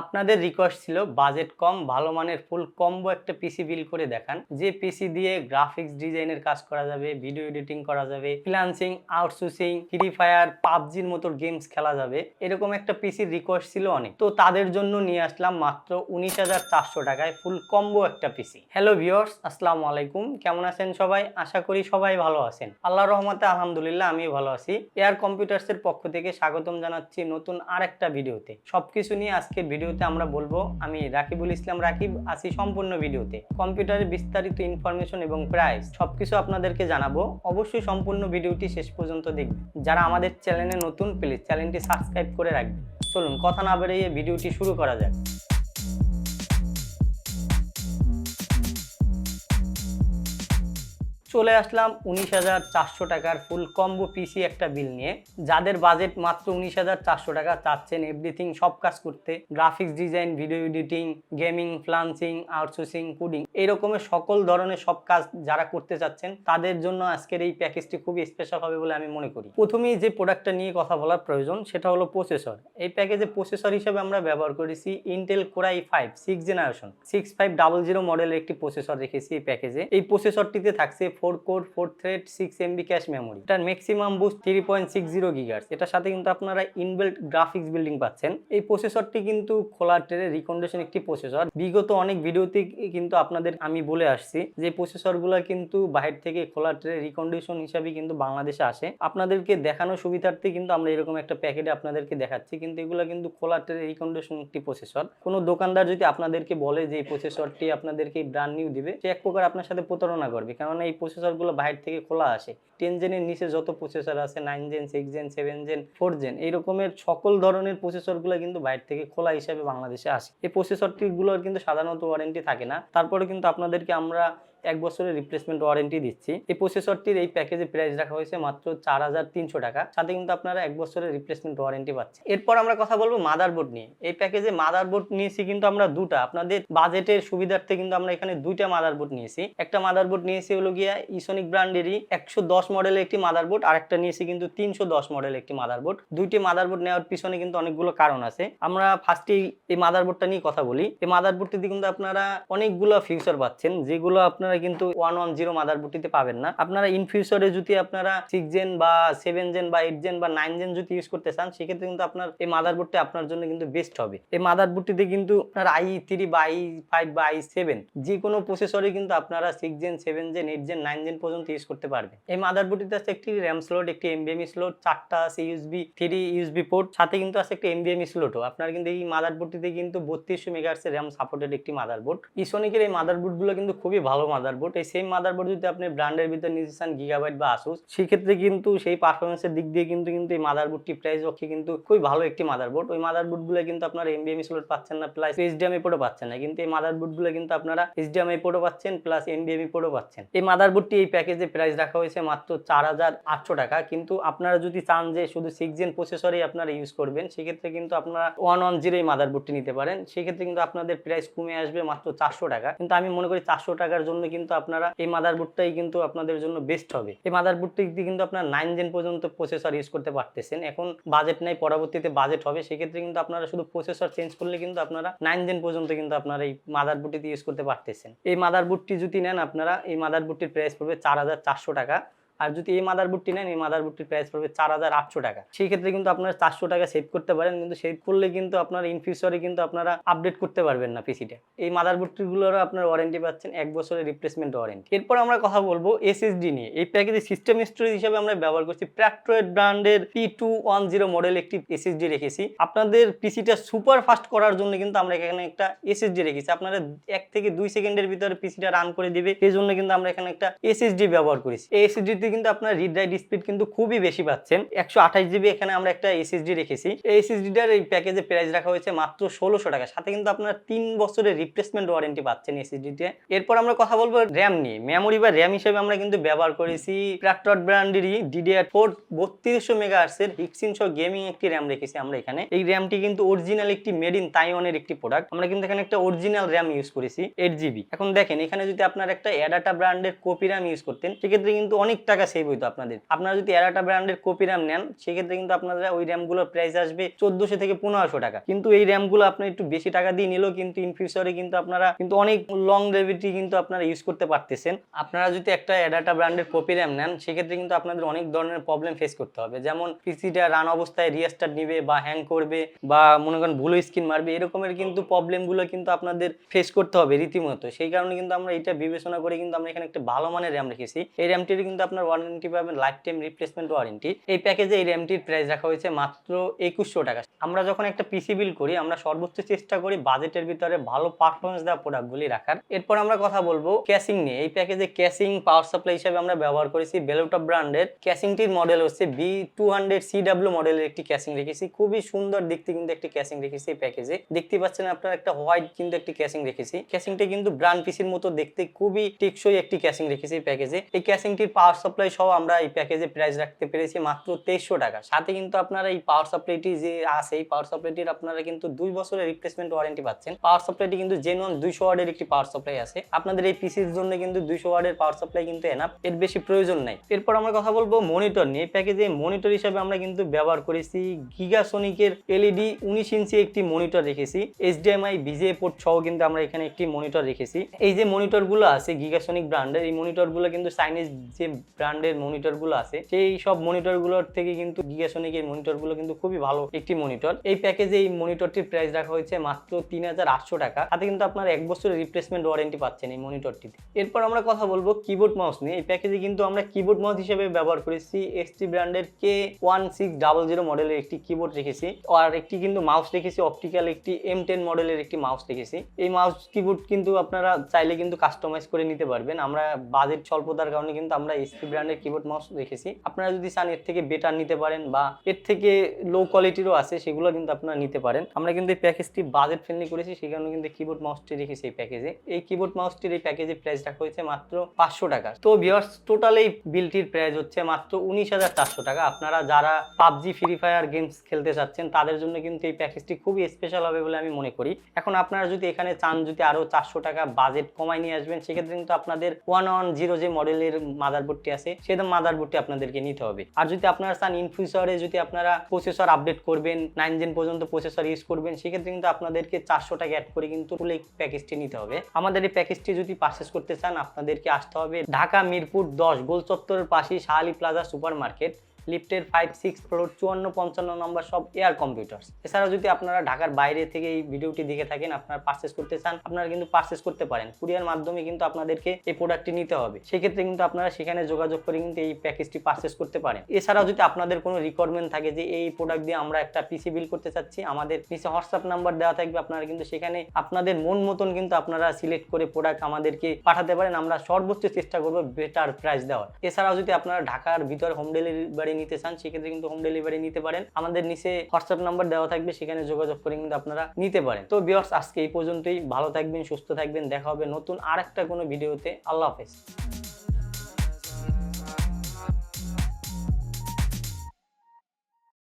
আপনাদের রিকোয়েস্ট ছিল বাজেট কম, ভালো মানের ফুল কম্বো একটা পিসি বিল করে দেখান। যে পিসি দিয়ে গ্রাফিক্স ডিজাইনের কাজ করা যাবে ভিডিও এডিটিং করা যাবে ফ্রিলান্সিং আউটসোর্সিং ফ্রি ফায়ার পাবজির মতো গেমস খেলা যাবে, এরকম একটা পিসির রিকোয়েস্ট ছিল অনেক। তো তাদের জন্য নিয়ে আসলাম মাত্র উনিশ হাজার চারশো টাকায় ফুল কম্বো একটা পিসি হ্যালো ভিউয়ার্স আসসালামু আলাইকুম। কেমন আছেন সবাই? আশা করি সবাই ভালো আছেন। আল্লাহ রহমতে আলহামদুলিল্লাহ আমি ভালো আছি। এয়ার কম্পিউটার্সের পক্ষ থেকে স্বাগতম জানাচ্ছি নতুন আরেকটা ভিডিওতে সবকিছু নিয়ে আজকের ভিডিওতে আমরা বলব, আমি রাকিবুল ইসলাম রাকিব আসি সম্পূর্ণ ভিডিওতে। কম্পিউটারে বিস্তারিত ইনফরমেশন এবং প্রাইস সবকিছু আপনাদেরকে জানাব, অবশ্যই সম্পূর্ণ ভিডিওটি শেষ পর্যন্ত দেখবেন। যারা আমাদের চ্যানেলে নতুন প্লিজ চ্যানেলটি সাবস্ক্রাইব করে রাখবেন। চলুন, কথা না বেরিয়ে ভিডিওটি শুরু করা যাক। চলে আসলাম উনিশ হাজার চারশো টাকার ফুল কম্বো পিসি একটা বিল নিয়ে। যাদের বাজেট মাত্র উনিশ হাজার চারশো টাকা চাচ্ছেন এভরিথিং সব কাজ করতে। Graphics design video editing gaming freelancing outsourcing coding এরকমের সকল ধরনের সব কাজ যারা করতে চাচ্ছেন, তাদের জন্য আজকের এই প্যাকেজটি খুবই স্পেশাল হবে বলে আমি মনে করি। প্রথমেই যে প্রোডাক্টটা নিয়ে কথা বলার প্রয়োজন, সেটা হলো প্রসেসর এই প্যাকেজে প্রসেসর হিসেবে আমরা ব্যবহার করেছি Intel core i five six generation six five double zero মডেলের একটি প্রসেসর রেখেছি এই প্যাকেজে এই প্রসেসরটিতে থাকছে four core, four thread six MB cache memory এটার maximum boost three point six zero gigahertz এটার সাথে কিন্তু আপনারা ইনবিল্ট গ্রাফিক্স বিল্ডিং পাচ্ছেন। এই প্রসেসরটি কিন্তু খোলা ট্রেনে রিকন্ডিশন একটি প্রসেসর বিগত অনেক ভিডিওতে কিন্তু আপনাদের আমি বলে আসছি যে প্রসেসরগুলো কিন্তু বাহির থেকে খোলা ট্রে রিকন্ডিশন হিসাবে কিন্তু বাংলাদেশে আসে। আপনাদেরকে দেখানোর সুবিধার্থে কিন্তু আমরা এরকম একটা প্যাকেটে আপনাদেরকে দেখাচ্ছি, কিন্তু এগুলো কিন্তু খোলা ট্রে রিকন্ডিশন একটি প্রসেসর কোনো দোকানদার যদি আপনাদেরকে বলে যে এই প্রসেসরটি আপনাদেরকে ব্র্যান্ড নিউ দিবে, সে এক প্রকার আপনার সাথে প্রতারণা করবে। কেননা এই প্রসেসরগুলো বাইরে থেকে খোলা আসে। টেন জেনের নিচে যত প্রসেসর আছে nine gen six gen seven gen four gen এই রকমের সকল ধরনের প্রসেসরগুলো কিন্তু বাইরে থেকে খোলা হিসাবে বাংলাদেশে আসে। এই প্রসেসরটিগুলোর কিন্তু সাধারণত ওয়ারেন্টি থাকে না। তারপরে কিন্তু আপনাদেরকে আমরা এক বছরের রিপ্লেসমেন্ট ওয়ারেন্টি দিচ্ছি। এই প্রসেসরটির এই প্যাকেজে প্রাইস রাখা হয়েছে মাত্র চার হাজার তিনশো টাকা। সাথে কিন্তু আপনারা এক বছরের রিপ্লেসমেন্ট ওয়ারেন্টি পাচ্ছেন। এরপর আমরা কথা বলব মাদারবোর্ড নিয়ে। এই প্যাকেজে মাদারবোর্ড নিয়েছি কিন্তু আমরা দুটা। আপনাদের বাজেটের সুবিধার্থে কিন্তু আমরা এখানে দুইটা মাদারবোর্ড নিয়েছি। একটা মাদারবোর্ড নিয়েছি হলো গিয়া ইসোনিক ব্র্যান্ডেরই একশো দশ মডেলের একটি মাদারবোর্ড আর একটা নিয়েছি কিন্তু তিনশো দশ মডেলের একটি মাদারবোর্ড দুইটি মাদারবোর্ড নেওয়ার পিছনে কিন্তু অনেকগুলো কারণ আছে। আমরা ফার্স্টে এই মাদারবোর্ডটা নিয়ে কথা বলি। এই মাদারবোর্ডটিতে কিন্তু আপনারা অনেকগুলো ফিউচার পাচ্ছেন, যেগুলো আপনারা কিন্তু ওয়ান ওয়ান জিরো মাদারবোর্ডটিতে পাবেন না। আপনারা ইন ফিউচারে যদি আপনারা সিক্স জেন বা সেভেন জেন বা এইট জেন বা নাইন জেন যদি ইউজ করতে চান, সেক্ষেত্রে কিন্তু আপনার এই মাদারবোর্ডটি আপনার জন্য কিন্তু বেস্ট হবে। এই মাদারবোর্ডটিতে কিন্তু আপনার আই থ্রি বা আই ফাইভ বা আই সেভেন যে কোনো প্রসেসরে কিন্তু আপনারা six gen seven gen eight gen nine gen পর্যন্ত ইউজ করতে পারবেন। এই মাদারবোর্ডটিতে আছে একটি র্যাম স্লট একটি এমবিএমই স্লট চারটা আছে ইউএসবি থ্রি ইউএসবি পোর্ট সাথে কিন্তু আছে একটা এমবিএমই স্লটও আপনার কিন্তু এই মাদারবোর্ডটিতে কিন্তু বত্রিশশো মেগাহার্সের র্যাম সাপোর্টেড একটি মাদারবোর্ড। ইসোনিকের এই মাদারবোর্ডগুলো কিন্তু খুবই ভালো মাদারবোর্ড এই সেম মাদারবোর্ড যদি আপনি ব্র্যান্ডের ভিতরে নিতে চান গিগাবাইট বা আসুস সেক্ষেত্রে কিন্তু সেই পারফরমেন্সের দিক দিয়ে কিন্তু কিন্তু এই মাদারবোর্ডটি প্রাইস পক্ষে কিন্তু খুবই ভালো একটি মাদারবোর্ড ওই মাদারবোর্ডগুলো কিন্তু আপনার এমবিএমই স্লট পাচ্ছেন না প্লাস এইচডিএমআই পোর্টও পাচ্ছেন না। কিন্তু এই মাদারবোর্ডগুলো কিন্তু আপনারা এইচডিএমআই পোর্টও পাচ্ছেন প্লাস এমবিএমই পোর্টও পাচ্ছেন। এই মাদারবোর্ডটি এই প্যাকেজে প্রাইস রাখা হয়েছে মাত্র চার হাজার আটশো টাকা। কিন্তু আপনারা যদি চান যে শুধু সিক্স জেন প্রসেসরেই আপনারা ইউজ করবেন, সেক্ষেত্রে কিন্তু আপনারা ওয়ান ওয়ান জিরো এই মাদারবোর্ডটি নিতে পারেন। সেক্ষেত্রে কিন্তু আপনাদের প্রাইস কমে আসবে মাত্র চারশো টাকা। কিন্তু আমি মনে করি চারশো টাকার জন্য কিন্তু আপনারা এই মাদারবোর্ডটাই কিন্তু আপনাদের জন্য বেস্ট হবে। এই মাদারবোর্ডটি দিয়ে কিন্তু আপনারা নাইন জেন পর্যন্ত প্রসেসর ইউজ করতে পারতেছেন। এখন বাজেট নাই, পরবর্তীতে বাজেট হবে। সেক্ষেত্রে কিন্তু আপনারা শুধু প্রসেসর চেঞ্জ করলে কিন্তু আপনারা নাইন জেন পর্যন্ত কিন্তু আপনারা এই মাদারবোর্ডটিতে ইউজ করতে পারতেছেন। এই মাদারবোর্ডটি যদি নেন আপনারা, এই মাদারবোর্ডটির প্রাইস পড়বে চার হাজার চারশো টাকা। আর যদি এই মাদারবোর্ডটি নেন, এই মাদারবোর্ডটির প্রাইস পড়বে চার হাজার আটশো টাকা। সেই ক্ষেত্রে কিন্তু আপনারা চারশো টাকা সেভ করতে পারেন, কিন্তু সেভ করলে কিন্তু আপনার ইন ফিউচারে কিন্তু আপনারা আপডেট করতে পারবেন না পিসিটা এই মাদারবোর্ডটিগুলোরও আপনার ওয়ারেন্টি পাচ্ছেন, এক বছরের রিপ্লেসমেন্ট ওয়ারেন্টি এরপর আমরা কথা বলব এসএসডি নিয়ে। এই প্যাকেজে সিস্টেম স্টোরেজ হিসাবে আমরা ব্যবহার করছি প্র্যাক্ট্রয়েড ব্র্যান্ডের P two one zero model একটি এসএসডি রেখেছি। আপনাদের পিসিটা সুপার ফাস্ট করার জন্য কিন্তু আমরা এখানে একটা এসএসডি রেখেছি। আপনারা এক থেকে দুই সেকেন্ডের ভিতরে পিসিটা রান করে দিবে। এই জন্য কিন্তু আমরা এখানে একটা এসএসডি ব্যবহার করেছি। এই এসএসডিতে কিন্তু আপনার রিড রাইট স্পিড কিন্তু খুবই বেশি পাচ্ছেন। একশো আঠাশ জিবি এখানে আমরা একটা এসএসডি রেখেছি। এই এসএসডিটার এই প্যাকেজে প্রাইস রাখা হয়েছে মাত্র ষোলোশো টাকা। সাথে কিন্তু আপনার তিন বছরের রিপ্লেসমেন্ট ওয়ারেন্টি পাচ্ছেন এসএসডিতে এরপর আমরা কথা বলব র্যাম নিয়ে। মেমোরি বা র্যাম হিসেবে আমরা কিন্তু ব্যবহার করেছি প্র্যাক্টর ব্র্যান্ডেরই ডিডিআর ফোর বত্রিশশো মেগাহার্সের হিক্সিনশো গেমিং একটি র্যাম রেখেছি আমরা এখানে। এই র্যামটি কিন্তু অরিজিনাল একটি মেড ইন তাইওয়ানের একটি প্রোডাক্ট আমরা কিন্তু এখানে একটা অরিজিনাল র্যাম ইউজ করেছি এইট জিবি এখন দেখেন, এখানে যদি আপনার একটা অ্যাডাটা ব্র্যান্ডের কপি র্যাম ইউজ করতেন, সেক্ষেত্রে কিন্তু অনেক টাকা টাকা সেভ হইতো আপনাদের। আপনারা যদি এরাটা ব্র্যান্ডের কপি র্যাম নেন, সেক্ষেত্রে কিন্তু আপনারা ওই র্যামগুলোর প্রাইস আসবে চোদ্দশো থেকে পনেরোশো টাকা। কিন্তু এই র্যামগুলো আপনার একটু বেশি টাকা দিয়ে নিলেও কিন্তু ইন ফিউচারে কিন্তু আপনারা কিন্তু অনেক লং লেভিটি কিন্তু আপনারা ইউজ করতে পারতেছেন। আপনারা যদি একটা এডাটা ব্র্যান্ডের কপি র্যাম নেন, সেক্ষেত্রে কিন্তু আপনাদের অনেক ধরনের প্রবলেম ফেস করতে হবে। যেমন পিসিটা রান অবস্থায় রিস্টার্ট নিবে বা হ্যাং করবে বা মনে করেন ভুলো স্ক্রিন মারবে, এরকমের কিন্তু প্রবলেমগুলো কিন্তু আপনাদের ফেস করতে হবে রীতিমতো। সেই কারণে কিন্তু আমরা এটা বিবেচনা করে কিন্তু আমরা এখানে একটা ভালো মানের র্যাম রেখেছি। এই র্যামটির কিন্তু আপনার ওয়ারেন্টি পাবেন লাইফ টাইম রিপ্লেসমেন্ট ওয়ারেন্টি এই প্যাকেজে এই র্যামটির প্রাইস রাখা হয়েছে মাত্র একুশশো টাকা। আমরা যখন একটা পিসি বিল করি, আমরা সর্বোচ্চ চেষ্টা করি বাজেটের ভিতরে ভালো পারফরমেন্স দেওয়া প্রোডাক্টগুলি রাখার। এরপর আমরা কথা বলব ক্যাসিং নিয়ে। এই প্যাকেজে ক্যাসিং পাওয়ার সাপ্লাই হিসেবে আমরা ব্যবহার করেছি বেলোটপ ব্র্যান্ডের ক্যাসিংটির মডেল হচ্ছে বি টু হান্ড্রেড সিডাব্লিউ মডেলের একটি ক্যাসিং রেখেছি। খুবই সুন্দর দেখতে কিন্তু একটি ক্যাসিং রেখেছি এই প্যাকেজে দেখতে পাচ্ছেন আপনার একটা হোয়াইট কিন্তু একটি ক্যাসিং রেখেছি। ক্যাসিংটা কিন্তু ব্র্যান্ড পিসির মতো দেখতে খুবই টেকসই একটি ক্যাসিং রেখেছি এই প্যাকেজে এই ক্যাসিংটির পাওয়ার সাপ্লাই সহ আমরা এই প্যাকেজে প্রাইস রাখতে পেরেছি মাত্র তেইশশো টাকা। সাথে কিন্তু আপনারা এই পাওয়ার সাপ্লাইটি যে আছে, এই পাওয়ার সাপ্লাইটির আপনারা কিন্তু দুই বছরের রিপ্লেসমেন্ট ওয়ারেন্টি পাচ্ছেন। পাওয়ার সাপ্লাইটি কিন্তু জেনুয়ান দুইশো ওয়ার্ডের একটি পাওয়ার সাপ্লাই আছে। আপনাদের এই পিসির জন্য কিন্তু দুইশো ওয়ার্ডের পাওয়ার সাপ্লাই কিন্তু এনাফ এর বেশি প্রয়োজন নাই। এরপর আমরা কথা বলব মনিটর নিয়ে। প্যাকেজে মনিটর হিসাবে আমরা কিন্তু ব্যবহার করেছি গিগাসোনিকের এলইডি উনিশ ইঞ্চি একটি মনিটর রেখেছি। এইচডিএমআই ভিজে পোর্ট সহ কিন্তু আমরা এখানে একটি মনিটর রেখেছি। এই যে মনিটরগুলো আছে গিগাসোনিক ব্র্যান্ডের এই মনিটরগুলো কিন্তু চাইনিজ যে ব্র্যান্ডের মনিটরগুলো আছে, সেই সব মনিটরগুলোর থেকে কিন্তু গিগাসোনিক এই মনিটরগুলো কিন্তু খুবই ভালো একটি মনিটর এই প্যাকেজে এই মনিটরটির প্রাইস রাখা হয়েছে মাত্র তিন হাজার আটশো টাকা। তাতে কিন্তু আপনার এক বছরের রিপ্লেসমেন্ট ওয়ারেন্টি পাচ্ছেন এই মনিটরটিতে এরপর আমরা কথা বলব কিবোর্ড মাউস নিয়ে। এই প্যাকেজে কিন্তু আমরা কিবোর্ড মাউস হিসেবে ব্যবহার করেছি এসটি ব্র্যান্ডের K one six double zero মডেলের একটি কিবোর্ড রেখেছি। আর একটি কিন্তু মাউস রেখেছি অপটিক্যাল একটি এম টেন মডেলের একটি মাউস রেখেছি। এই মাউস কিবোর্ড কিন্তু আপনারা চাইলে কিন্তু কাস্টমাইজ করে নিতে পারবেন। আমরা বাজেট স্বল্পতার কারণে কিন্তু আমরা এসপি ব্র্যান্ডের কিবোর্ড মাউস রেখেছি আপনারা যদি চান এর থেকে বেটার নিতে পারেন বা এর থেকে লো কোয়ালিটিরও আছে, সেগুলো কিন্তু আপনারা নিতে পারেন। আমরা কিন্তু এই প্যাকেজটি বাজেট ফ্রেন্ডলি করেছি, সেই কারণে কিন্তু কিবোর্ড মাউসটি রেখেছি এই প্যাকেজে এই কিবোর্ড মাউসটির এই প্যাকেজে প্রাইস রাখা হয়েছে মাত্র পাঁচশো টাকা। তো ভিওর্স টোটাল এই বিলটির প্রাইস হচ্ছে মাত্র উনিশ হাজার চারশো টাকা। আপনারা যারা পাবজি ফ্রি ফায়ার গেমস খেলতে চাচ্ছেন, তাদের জন্য কিন্তু এই প্যাকেজটি খুবই স্পেশাল হবে বলে আমি মনে করি। এখন আপনারা যদি এখানে চান যদি আরও চারশো টাকা বাজেট কমাই নিয়ে আসবেন, সেক্ষেত্রে কিন্তু আপনাদের ওয়ান ওয়ান জিরো যে মডেলের মাদারবোর্ডটি আছে সেই মাদারবোর্ডটি আপনাদেরকে নিতে হবে। আর যদি আপনারা চান ইন ফিউচারে যদি আপনারা প্রসেসর আপডেট করবেন নাইন জেন পর্যন্ত প্রসেসর ইউজ করবেন, সেক্ষেত্রে কিন্তু আপনাদেরকে চারশো টাকা অ্যাড করে কিন্তু ফুল এই প্যাকেজটি নিতে হবে। আমাদের এই প্যাকেজটি যদি পারচেস করতে চান, আপনাদেরকে আসতে হবে ঢাকা, মিরপুর, দশ গোল চত্বরের পাশে শাহালি প্লাজা সুপার মার্কেট লিফটের ফাইভ সিক্স ফ্লোর চুয়ান্ন, পঞ্চান্ন নম্বর সব এয়ার কম্পিউটার্স এছাড়াও যদি আপনারা ঢাকার বাইরে থেকে এই ভিডিওটি দেখে থাকেন, আপনারা পারচেস করতে চান, আপনারা কিন্তু পারচেস করতে পারেন। কুরিয়ার মাধ্যমে কিন্তু আপনাদেরকে এই প্রোডাক্টটি নিতে হবে। সেক্ষেত্রে কিন্তু আপনারা সেখানে যোগাযোগ করে কিন্তু এই প্যাকেজটি পারচেস করতে পারেন। এছাড়াও যদি আপনাদের কোনো রিকোয়ারমেন্ট থাকে যে এই প্রোডাক্ট দিয়ে আমরা একটা পিসি বিল করতে চাচ্ছি, আমাদের নিচে হোয়াটসঅ্যাপ নাম্বার দেওয়া থাকবে, আপনারা কিন্তু সেখানে আপনাদের মন মতন কিন্তু আপনারা সিলেক্ট করে প্রোডাক্ট আমাদেরকে পাঠাতে পারেন। আমরা সর্বোচ্চ চেষ্টা করব বেটার প্রাইস দেওয়ার। এছাড়াও যদি আপনারা ঢাকার ভিতরে হোম ডেলিভারি নিতে চান, সেক্ষেত্রে কিন্তু হোম ডেলিভারি নিতে পারেন। আমাদের নিচে হোয়াটসঅ্যাপ নাম্বার দেওয়া থাকবে, সেখানে যোগাযোগ করে কিন্তু আপনারা নিতে পারেন। তো বিয়ার্স আজকে এই পর্যন্তই। ভালো থাকবেন, সুস্থ থাকবেন। দেখা হবে নতুন আর একটা কোনো ভিডিওতে আল্লাহ হাফেজ।